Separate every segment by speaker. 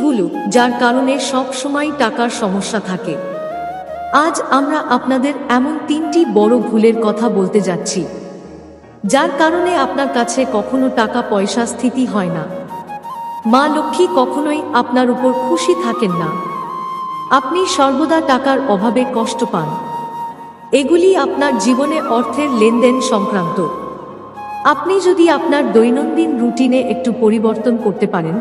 Speaker 1: ভুল, যার কারণে সব সময় টাকার সমস্যা থাকে। আজ আমরা আপনাদের এমন তিনটি বড় ভুলের কথা বলতে যাচ্ছি, যার কারণে আপনার কাছে কখনো টাকা পয়সা স্থিতি হয় না। মা লক্ষ্মী কখনোই আপনার উপর খুশি থাকেন না। আপনি সর্বদা টাকার অভাবে কষ্ট পান। এগুলি আপনার জীবনে অর্থের লেনদেন সংক্রান্ত। আপনি যদি আপনার দৈনন্দিন রুটিনে একটু পরিবর্তন করতে পারেন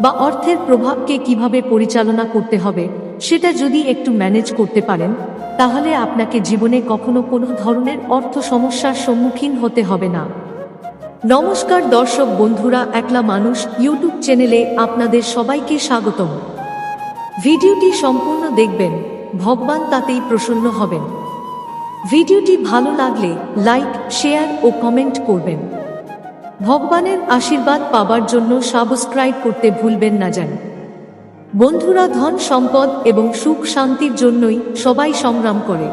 Speaker 1: বা অর্থের প্রভাবকে কীভাবে পরিচালনা করতে হবে, সেটা যদি একটু ম্যানেজ করতে পারেন, তাহলে আপনাকে জীবনে কখনো কোনো ধরনের অর্থ সমস্যার সম্মুখীন হতে হবে না। নমস্কার দর্শক বন্ধুরা, একলা মানুষ ইউটিউব চ্যানেলে আপনাদের সবাইকে স্বাগতম। ভিডিওটি সম্পূর্ণ দেখবেন, ভগবান তাতেই প্রসন্ন হবেন। ভিডিওটি ভালো লাগলে লাইক, শেয়ার ও কমেন্ট করবেন। ভগবানের আশীর্বাদ পাবার জন্য সাবস্ক্রাইব করতে ভুলবেন না যেন। বন্ধুরা ধন সম্পদ এবং সুখ শান্তির জন্যই সবাই সংগ্রাম করে।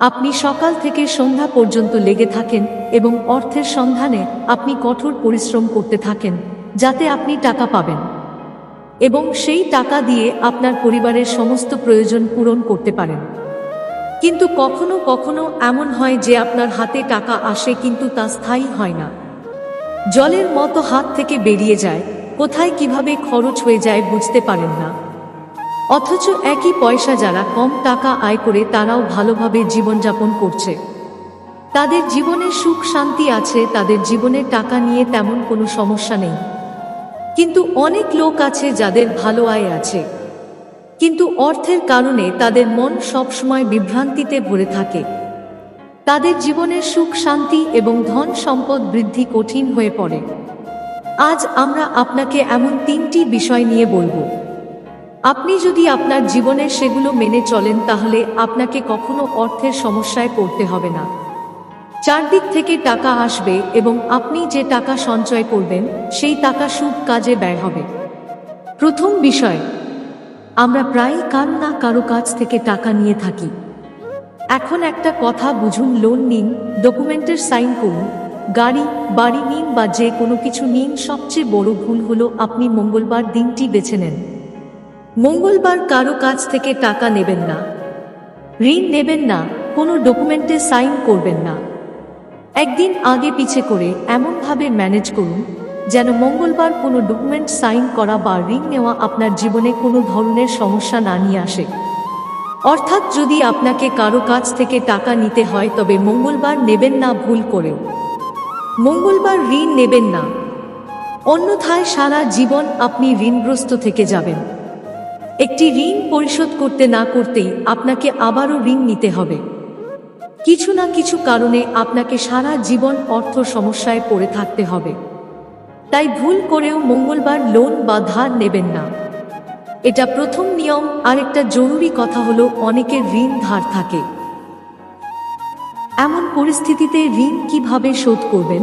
Speaker 1: আপনি সকাল থেকে সন্ধ্যা পর্যন্ত লেগে থাকেন এবং অর্থের সন্ধানে আপনি কঠোর পরিশ্রম করতে থাকেন, যাতে আপনি টাকা পাবেন। এবং সেই টাকা দিয়ে আপনার পরিবারের সমস্ত প্রয়োজন পূরণ করতে পারেন। কিন্তু কখনো কখনো এমন হয় যে আপনার হাতে টাকা আসে কিন্তু তা স্থায়ী হয় না। জলের মতো হাত থেকে বেরিয়ে যায়, কোথায় কীভাবে খরচ হয়ে যায় বুঝতে পারেন না। অথচ একই পয়সা যারা কম টাকা আয় করে তারাও ভালোভাবে জীবনযাপন করছে। তাদের জীবনে সুখ শান্তি আছে, তাদের জীবনে টাকা নিয়ে তেমন কোনো সমস্যা নেই। কিন্তু অনেক লোক আছে যাদের ভালো আয় আছে। কিন্তু অর্থের কারণে তাদের মন সবসময় বিভ্রান্তিতে ভরে থাকে। তাদের জীবনের সুখ, শান্তি এবং ধন সম্পদ বৃদ্ধি কঠিন হয়ে পড়ে। আজ আমরা আপনাকে এমন তিনটি বিষয় নিয়ে বলব। আপনি যদি আপনার জীবনে সেগুলো মেনে চলেন, তাহলে আপনাকে কখনো অর্থের সমস্যায় পড়তে হবে না। চারদিক থেকে টাকা আসবে এবং আপনি যে টাকা সঞ্চয় করবেন, সেই টাকা শুভ কাজে ব্যয় হবে। প্রথম বিষয়, আমরা প্রায়ই কারও না কারও কাছ থেকে টাকা নিয়ে থাকি। এখন একটা কথা বুঝুন, লোন নিন, ডকুমেন্টের সাইন করুন, গাড়ি, বাড়ি নিন বা যে কোনো কিছু নিন, সবচেয়ে বড় ভুল হলো আপনি মঙ্গলবার দিনটি বেছে নেন। মঙ্গলবার কারও কাছ থেকে টাকা নেবেন না। ঋণ নেবেন না, কোনো ডকুমেন্টে সাইন করবেন না। একদিন আগে পিছে করে এমনভাবে ম্যানেজ করুন, যেন মঙ্গলবার কোনো ডকুমেন্ট সাইন করা বা ঋণ নেওয়া আপনার জীবনে কোনো ধরনের সমস্যা না নিয়ে আসে। অর্থাৎ যদি আপনাকে কারও কাছ থেকে টাকা নিতে হয়, তবে মঙ্গলবার নেবেন না ভুল করেও। মঙ্গলবার ঋণ নেবেন না। অন্যথায় সারা জীবন আপনি ঋণগ্রস্ত থেকে যাবেন। একটি ঋণ পরিশোধ করতে না করতেই আপনাকে আবারও ঋণ নিতে হবে। কিছু না কিছু কারণে আপনাকে সারা জীবন অর্থ সমস্যায় পড়ে থাকতে হবে। তাই ভুল করেও মঙ্গলবার লোন বা ধার নেবেন না। এটা প্রথম নিয়ম, আরেকটা জরুরি কথা হলো অনেকের ঋণ ধার থাকে। এমন পরিস্থিতিতে ঋণ কীভাবে শোধ করবেন?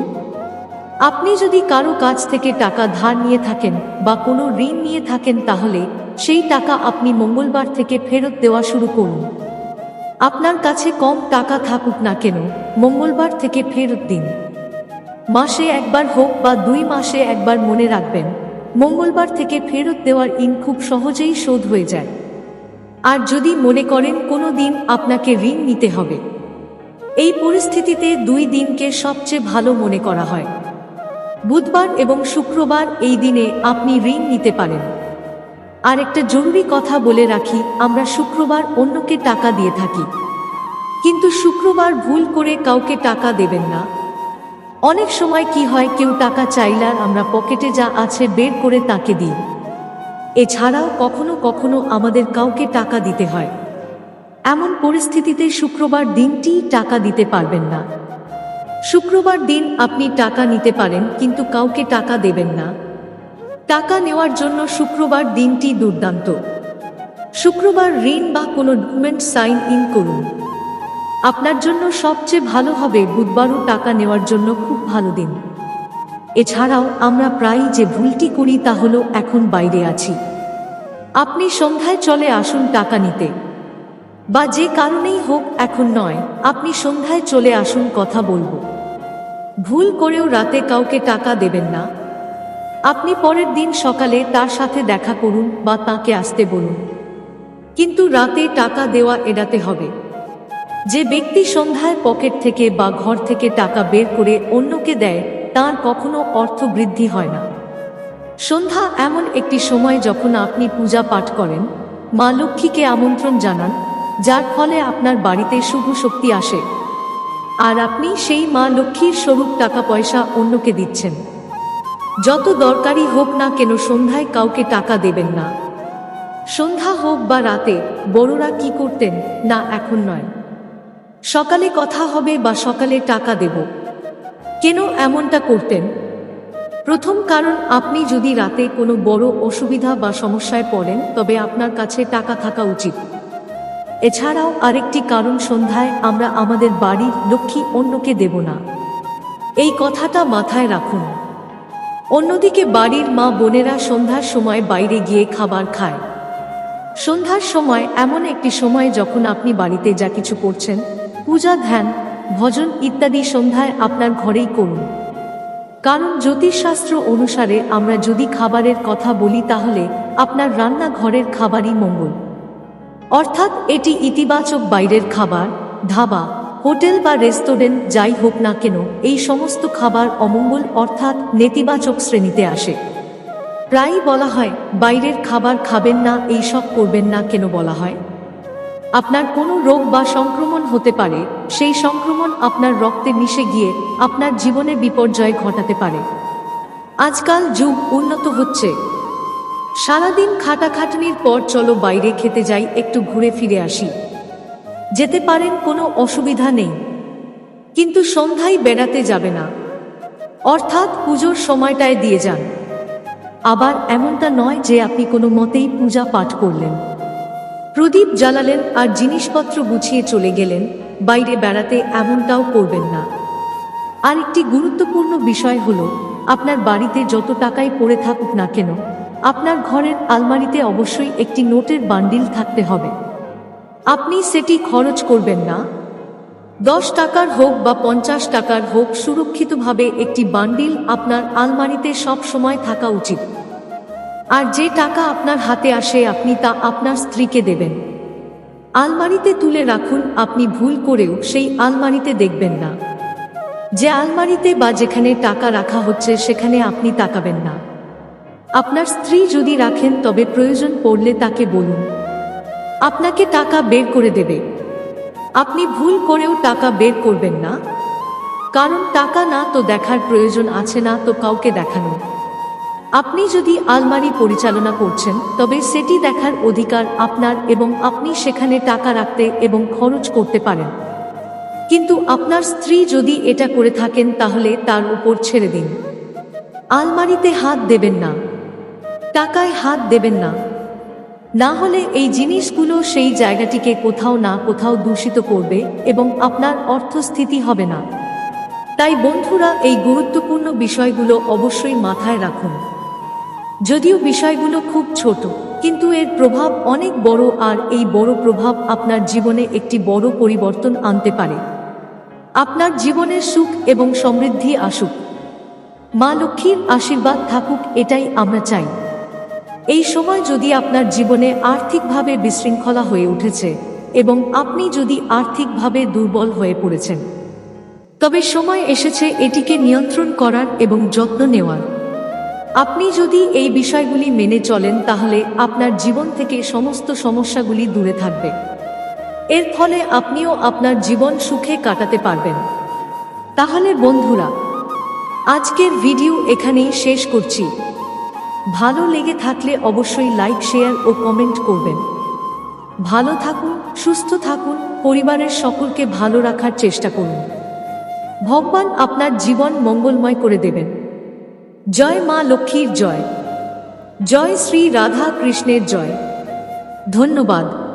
Speaker 1: আপনি যদি কারও কাছ থেকে টাকা ধার নিয়ে থাকেন বা কোনো ঋণ নিয়ে থাকেন, তাহলে সেই টাকা আপনি মঙ্গলবার থেকে ফেরত দেওয়া শুরু করুন। আপনার কাছে কম টাকা থাকুক না কেন, মঙ্গলবার থেকে ফেরত দিন। মাসে একবার হোক বা দুই মাসে একবার মনে রাখবেন মঙ্গলবার থেকে ফেরত দেওয়ার ইন খুব সহজেই শোধ হয়ে যায়। আর যদি মনে করেন কোনো দিন আপনাকে ঋণ নিতে হবে, এই পরিস্থিতিতে দুই দিনকে সবচেয়ে ভালো মনে করা হয়। বুধবার এবং শুক্রবার এই দিনে আপনি ঋণ নিতে পারেন। আর একটা জরুরি কথা বলে রাখি, আমরা শুক্রবার অন্যকে টাকা দিয়ে থাকি। কিন্তু শুক্রবার ভুল করে কাউকে টাকা দেবেন না। অনেক সময় কি হয়, কেউ টাকা চাইলার আমরা পকেটে যা আছে বের করে তাকে দিই। এছাড়াও কখনো কখনো আমাদের কাউকে টাকা দিতে হয়। এমন পরিস্থিতিতে শুক্রবার দিনটি টাকা দিতে পারবেন না। শুক্রবার দিন আপনি টাকা নিতে পারেন, কিন্তু কাউকে টাকা দেবেন না। টাকা নেওয়ার জন্য শুক্রবার দিনটি দুর্দান্ত। শুক্রবার ঋণ বা কোনো ডকুমেন্ট সাইন ইন করুন। আপনার জন্য সবচেয়ে ভালো হবে বুধবারও টাকা নেওয়ার জন্য খুব ভালো দিন। এছাড়াও আমরা প্রায়ই যে ভুলটি করি তা হলো এখন বাইরে আছি। আপনি সন্ধ্যায় চলে আসুন টাকা নিতে। বা যে কারণেই হোক এখন নয়, আপনি সন্ধ্যায় চলে আসুন কথা বলব। ভুল করেও রাতে কাউকে টাকা দেবেন না। আপনি পরের দিন সকালে তার সাথে দেখা করুন বা তাকে আসতে বলুন। কিন্তু রাতে টাকা দেওয়া এড়াতে হবে। যে ব্যক্তি সন্ধ্যায় পকেট থেকে বা ঘর থেকে টাকা বের করে অন্যকে দেয়, তার কখনো অর্থ বৃদ্ধি হয় না। সন্ধ্যা এমন একটি সময় যখন আপনি পূজা পাঠ করেন, মা লক্ষ্মীকে আমন্ত্রণ জানান, যার ফলে আপনার বাড়িতে শুভ শক্তি আসে। আর আপনি সেই মা লক্ষ্মীর স্বরূপ টাকা পয়সা অন্যকে দিচ্ছেন। যত দরকারি হোক না কেন সন্ধ্যায় কাউকে টাকা দেবেন না। সন্ধ্যা হোক বা রাতে, বড়রা কি করতেন না এখন নয়। সকালে কথা হবে বা সকালে টাকা দেব। কেন এমনটা করতেন? প্রথম কারণ, আপনি যদি রাতে কোনো বড় অসুবিধা বা সমস্যায় পড়েন, তবে আপনার কাছে টাকা থাকা উচিত। এছাড়াও আরেকটি কারণ, সন্ধ্যায় আমরা আমাদের বাড়ির লক্ষ্মী অন্যকে দেব না। এই কথাটা মাথায় রাখুন। অন্যদিকে বাড়ির মা বোনেরা সন্ধ্যার সময় বাইরে গিয়ে খাবার খায়। সন্ধ্যার সময় এমন একটি সময় যখন আপনি বাড়িতে যা কিছু করছেন পূজা, ধ্যান, ভজন ইত্যাদি সন্ধ্যায় আপনার ঘরেই করুন। কারণ জ্যোতিষশাস্ত্র অনুসারে আমরা যদি খাবারের কথা বলি তাহলে আপনার রান্নাঘরের খাবারই মঙ্গল। অর্থাৎ এটি ইতিবাচক বাইরের খাবার, ধাবা, হোটেল বা রেস্টুরেন্ট যাই হোক না কেন, এই সমস্ত খাবার অমঙ্গল অর্থাৎ নেতিবাচক শ্রেণীতে আসে। প্রায়ই বলা হয়, বাইরের খাবার খাবেন না এই সব করবেন না কেন বলা হয়। আপনার কোনো রোগ বা সংক্রমণ হতে পারে, সেই সংক্রমণ আপনার রক্তে মিশে গিয়ে আপনার জীবনে বিপর্যয় ঘটাতে পারে। আজকাল যুগ উন্নত হচ্ছে। সারাদিন খাটাখাটনির পর চলো বাইরে খেতে যাই, একটু ঘুরে ফিরে আসি। যেতে পারেন কোনো অসুবিধা নেই। কিন্তু সন্ধ্যায় বেড়াতে যাবে না। অর্থাৎ পুজোর সময়টায় দিয়ে যান। আবার এমনটা নয় যে আপনি কোনো মতেই পূজা পাঠ করলেন। প্রদীপ জ্বালালেন আর জিনিসপত্র গুছিয়ে চলে গেলেন, বাইরে বেড়াতে এমনটাও করবেন না। আরেকটি গুরুত্বপূর্ণ বিষয় হলো, আপনার বাড়িতে যত টাকাই পড়ে থাকুক না কেন, আপনার ঘরের আলমারিতে অবশ্যই একটি নোটের বান্ডিল থাকতে হবে। আপনি সেটি খরচ করবেন না। দশ টাকার হোক বা পঞ্চাশ টাকার হোক, সুরক্ষিতভাবে একটি বান্ডিল আপনার আলমারিতে সব সময় থাকা উচিত। আর যে টাকা আপনার হাতে আসে, আপনি তা আপনার স্ত্রীকে দেবেন। আলমারিতে তুলে রাখুন, আপনি ভুল করেও সেই আলমারিতে দেখবেন না। যে আলমারিতে বা যেখানে টাকা রাখা হচ্ছে, সেখানে আপনি তাকাবেন না। আপনার স্ত্রী যদি রাখেন, তবে প্রয়োজন পড়লে তাকে বলুন। আপনাকে টাকা বের করে দেবে। আপনি ভুল করেও টাকা বের করবেন না। কারণ টাকা না তো দেখার প্রয়োজন আছে না, তো কাউকে দেখানো। আপনি যদি আলমারি পরিচালনা করছেন, তবে সেটি দেখার অধিকার আপনার এবং আপনি সেখানে টাকা রাখতে এবং খরচ করতে পারেন। কিন্তু আপনার স্ত্রী যদি এটা করে থাকেন, তাহলে তার উপর ছেড়ে দিন। আলমারিতে হাত দেবেন না। টাকায় হাত দেবেন না। না হলে এই জিনিসগুলো সেই জায়গাটিকে কোথাও না কোথাও দূষিত করবে এবং আপনার অর্থস্থিতি হবে না। তাই বন্ধুরা, এই গুরুত্বপূর্ণ বিষয়গুলো অবশ্যই মাথায় রাখুন। যদিও বিষয়গুলো খুব ছোট, কিন্তু এর প্রভাব অনেক বড় আর এই বড় প্রভাব আপনার জীবনে একটি বড় পরিবর্তন আনতে পারে। আপনার জীবনের সুখ এবং সমৃদ্ধি আসুক। মা লক্ষ্মীর আশীর্বাদ থাকুক, এটাই আমরা চাই। এই সময় যদি আপনার জীবনে আর্থিকভাবে বিশৃঙ্খলা হয়ে উঠেছে এবং আপনি যদি আর্থিকভাবে দুর্বল হয়ে পড়েছেন। তবে সময় এসেছে এটিকে নিয়ন্ত্রণ করার এবং যত্ন নেওয়ার। আপনি যদি এই বিষয়গুলি মেনে চলেন, তাহলে আপনার জীবন থেকে সমস্ত সমস্যাগুলি দূরে থাকবে। এর ফলে আপনিও আপনার জীবন সুখে কাটাতে পারবেন। তাহলে বন্ধুরা, আজকের ভিডিও এখানেই শেষ করছি। ভালো লেগে থাকলে অবশ্যই লাইক, শেয়ার ও কমেন্ট করবেন। ভালো থাকুন, সুস্থ থাকুন, পরিবারের সকলকে ভালো রাখার চেষ্টা করুন। ভগবান আপনার জীবন মঙ্গলময় করে দেবেন। জয় মা লক্ষ্মীর জয়। জয় শ্রী রাধা কৃষ্ণের জয়। ধন্যবাদ।